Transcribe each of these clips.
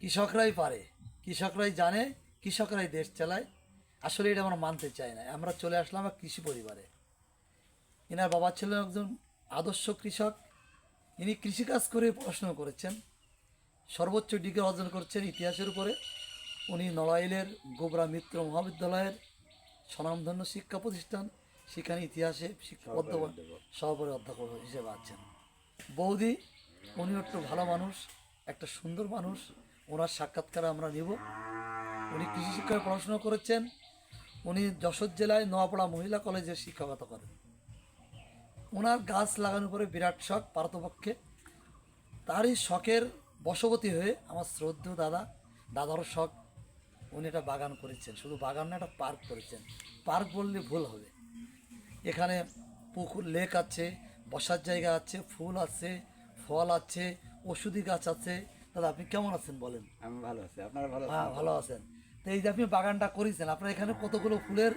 কৃষকরাই পারে কৃষকরাই জানে কৃষকরাই দেশ চালায়। আসলে এটা আমরা মানতে চাই না। আমরা চলে আসলাম কৃষি পরিবারে। এনার বাবা ছিলেন একজন আদর্শ কৃষক। ইনি কৃষিকাজ করে পড়াশোনা করেছেন। সর্বোচ্চ ডিগ্রি অর্জন করছেন ইতিহাসের উপরে। উনি নড়াইলের গোবরা মিত্র মহাবিদ্যালয়ের স্বনামধন্য শিক্ষা প্রতিষ্ঠান। সেখানে ইতিহাসে সহকারী অধ্যাপক হিসেবে আছেন। বৌদি উনি একটু ভালো মানুষ একটা সুন্দর মানুষ। ওনার সাক্ষাৎকার আমরা নেব। উনি কৃষি শিক্ষায় পড়াশোনা করেছেন। উনি যশোর জেলায় নোয়াপাড়া মহিলা কলেজে শিক্ষকতা করেন। ওনার গাছ লাগানোর পরে বিরাট শখ পারতপক্ষে। তারই শখের বশবতী হয়ে আমার শ্রদ্ধ দাদা, দাদারও শখ। উনি একটা বাগান করেছেন। শুধু বাগান না, একটা পার্ক করেছেন। পার্ক বললে ভুল হবে। এখানে পুকুর, লেক আছে, বসার জায়গা আছে, ফুল আছে, ফল আছে, ওষুধি গাছ আছে। দাদা আপনি কেমন আছেন বলেন? আমি ভালো আছি আপনারা ভালো হ্যাঁ ভালো আছেন। তো এই যে আপনি বাগানটা করেছেন আপনার এখানে কতগুলো ফুলের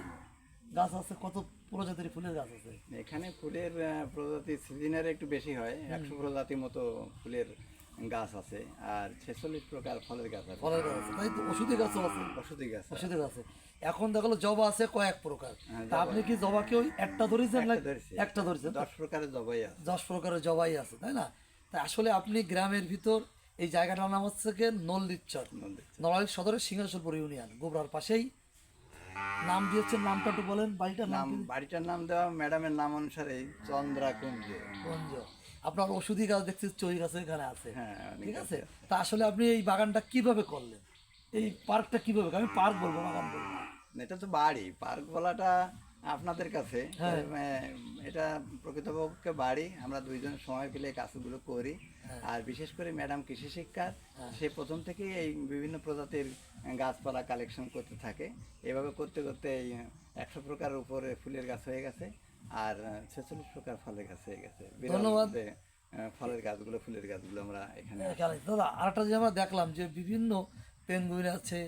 গাছ আছে? কত প্রজাতির ফুলের গাছ আছে? এখানে ফুলের প্রজাতি সিজনের একটু বেশি হয় একশো প্রজাতির মতো ফুলের গাছ আছে আর ছেচল্লিশ প্রকার ফলের গাছ আছে। ফলের গাছ আছে। তাই তো ওষুধি গাছও আছে? ওষুধি গাছ ওষুধি গাছ আছে। এখন দেখল জবা আছে কয়েক প্রকার। হ্যাঁ, তা আপনি কি জবাকে ওই একটা ধরেছেন না একটা ধরেছি। ধরেছেন? দশ প্রকারের জবাই আছে। দশ প্রকারের জবাই আছে তাই না? তাই আসলে আপনি গ্রামের ভিতর এই জায়গাটার নাম হচ্ছে কি নলদিচ্চর নদীর। নড়াইল সদরের সিংহেশ্বরপুর ইউনিয়ন গোবরার পাশেই। নাম দিয়েছেন নামটা একটু বলেন বাড়িটার নাম বাড়িটার নাম দেওয়া ম্যাডামের নাম অনুসারে চন্দ্রা কুঞ্জ গঞ্জ আপনার ওষুধি গাছ দেখছি চই গাছ এখানে আছে। হ্যাঁ ঠিক আছে। তা আসলে আপনি এই বাগানটা কীভাবে করলেন? এই পার্কটা কীভাবে? আমি পার্ক বলব বাগান বলব। না। এটা তো বাড়ি পার্ক বলাটা আপনাদের কাছে হ্যাঁ। এটা প্রকৃতপক্ষে বাড়ি আমরা দুইজন সময় পেলে কাজগুলো করি হ্যাঁ। আর বিশেষ করে ম্যাডাম কৃষি শিক্ষার সে প্রথম থেকেই এই বিভিন্ন প্রজাতির গাছপালা কালেকশন করতে থাকে এভাবে করতে করতে এই একশো প্রকার উপরে ফুলের গাছ হয়ে গেছে আর ছেচল্লিশ প্রকার ফলের গাছ হয়ে গেছে ধন্যবাদ। ফলের গাছগুলো ফুলের গাছগুলো আমরা এখানে এখানে দাদা আরেকটা যে আমরা দেখলাম যে বিভিন্ন পেঙ্গুইন আছে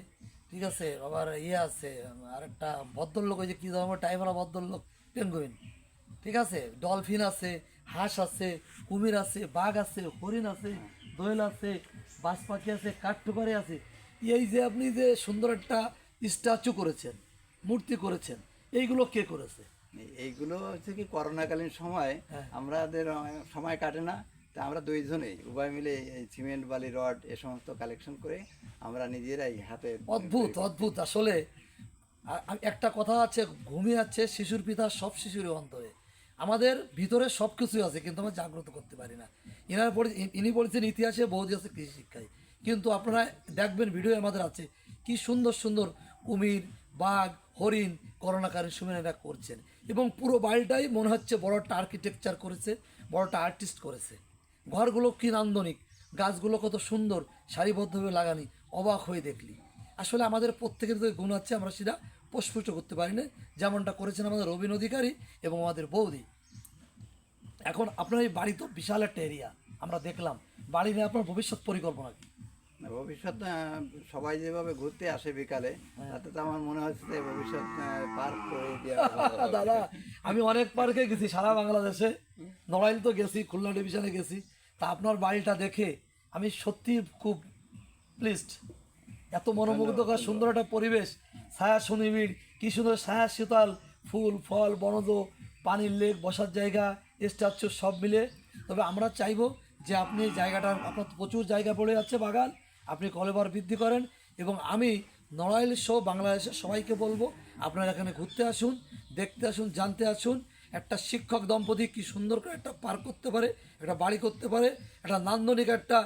ঠিক আছে আবার ইয়ে আছে আর আরেকটা ভদ্রলোক ওই যে কী ধরনের টাইমওয়ালা ভদ্রলোক পেঙ্গুইন ঠিক আছে ডলফিন আছে হাঁস আছে কুমির আছে বাঘ আছে হরিণ আছে দোয়েল আছে বাজ পাখি আছে কাঠঠোকারি আছে। এই যে আপনি যে সুন্দর একটা স্ট্যাচু করেছেন মূর্তি করেছেন এইগুলো কে করেছে? এইগুলো হচ্ছে কি করোনাকালীন সময় হ্যাঁ। আমাদের সময় কাটে না। তা আমরা দুইজনেই উভয় মিলে এই সিমেন্ট, বালি, রড এ সমস্ত কালেকশন করে আমরা নিজেরাই হাতে অদ্ভুত অদ্ভুত। আসলে একটা কথা আছে, ঘুমিয়ে আছে শিশুর পিতা সব শিশুরই অন্তরে। আমাদের ভিতরে সব কিছুই আছে, কিন্তু আমরা জাগ্রত করতে পারি না। ইনার ইনি পড়েছেন ইতিহাসে বহু আছে কৃষি শিক্ষায় কিন্তু আপনারা দেখবেন, ভিডিও আমাদের আছে, কি সুন্দর সুন্দর কুমির, বাঘ, হরিণ করোনাকালীন সময় এরা করছেন। এবং পুরো বাড়িটাই মনে হচ্ছে বড় একটা আর্কিটেকচার করেছে, বড় একটা আর্টিস্ট করেছে। ঘরগুলো কি নান্দনিক? গাছগুলো কত সুন্দর সারিবদ্ধভাবে লাগানি অবাক হয়ে দেখলি। আসলে আমাদের প্রত্যেকের যে গুণ আছে আমরা সেটা প্রস্ফুট করতে পারি না। যেমনটা করেছেন আমাদের রবীন অধিকারী এবং আমাদের বৌদি। এখন আপনার এই বাড়ি তো বিশাল একটা এরিয়া আমরা দেখলাম। বাড়ি নিয়ে আপনার ভবিষ্যৎ পরিকল্পনা কি? ভবিষ্যৎ সবাই যেভাবে ঘুরতে আসে বিকালে হ্যাঁ। তাতে তো আমার মনে হচ্ছে যে ভবিষ্যৎ পার্ক করে। দাদা আমি অনেক পার্কে গেছি সারা বাংলাদেশে। নড়াইল তো গেছি খুলনা ডিভিশনে গেছি। তা আপনার বাড়িটা দেখে আমি সত্যি খুব প্লিজড এত মনোমুগ্ধকর সুন্দর একটা পরিবেশ। ছায়া সুনিবিড় কি সুন্দর ছায়া শীতল ফুল ফল বনদ পানির লেক বসার জায়গা স্ট্যাচু সব মিলে। তবে আমরা চাইব যে আপনি এই জায়গাটার আপনার প্রচুর জায়গা পড়ে যাচ্ছে বাগান আপনি কলেবার বৃদ্ধি করেন এবং আমি নড়াইল সহ বাংলাদেশের সবাইকে বলব আপনারা এখানে ঘুরতে আসুন দেখতে আসুন জানতে আসুন একটা শিক্ষক দম্পতি কি সুন্দর করে একটা পার্ক করতে পারে, একটা বাড়ি করতে পারে, একটা নান্দনিক একটা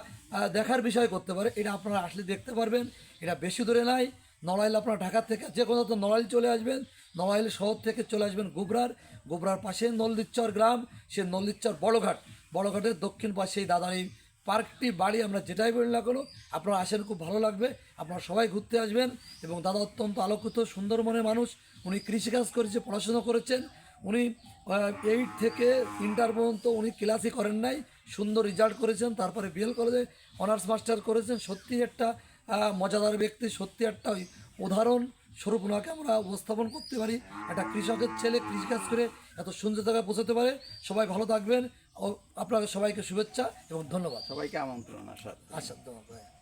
দেখার বিষয় করতে পারে, এটা আপনারা আসলে দেখতে পারবেন। এটা বেশি দূরে নাই। নড়াইল আপনার ঢাকা থেকে যে কোনো তো নড়াইল চলে আসবেন। নড়াইল শহর থেকে চলে আসবেন গোবরার। গোবরার পাশে নলদিচ্চর গ্রাম, সে নলদিচ্চর বড়ঘাট। বড়ঘাটের দক্ষিণ পাশে এই দাদার এই পার্কটি বাড়ি, আমরা যেটাই বলি না কেন, আপনারা আসেন, খুব ভালো লাগবে। আপনারা সবাই ঘুরতে আসবেন এবং দাদা অত্যন্ত আলোকিত সুন্দর মনের মানুষ। উনি কৃষিকাজ করেছে, পড়াশোনা করেছেন। উনি এইট থেকে ইন্টার পর্যন্ত উনি ক্লাসই করেন নাই সুন্দর রেজাল্ট করেছেন তারপরে বিএল কলেজে অনার্স মাস্টার করেছেন সত্যি একটা মজাদার ব্যক্তি সত্যি একটা ওই উদাহরণ স্বরূপ ওনাকে আমরা উপস্থাপন করতে পারি। একটা কৃষকের ছেলে কৃষিকাজ করে এত সুন্দর জায়গায় পৌঁছতে পারে। সবাই ভালো থাকবেন। ও আপনাকে সবাইকে শুভেচ্ছা এবং ধন্যবাদ। সবাইকে আমন্ত্রণ আসার আচ্ছা ধন্যবাদ।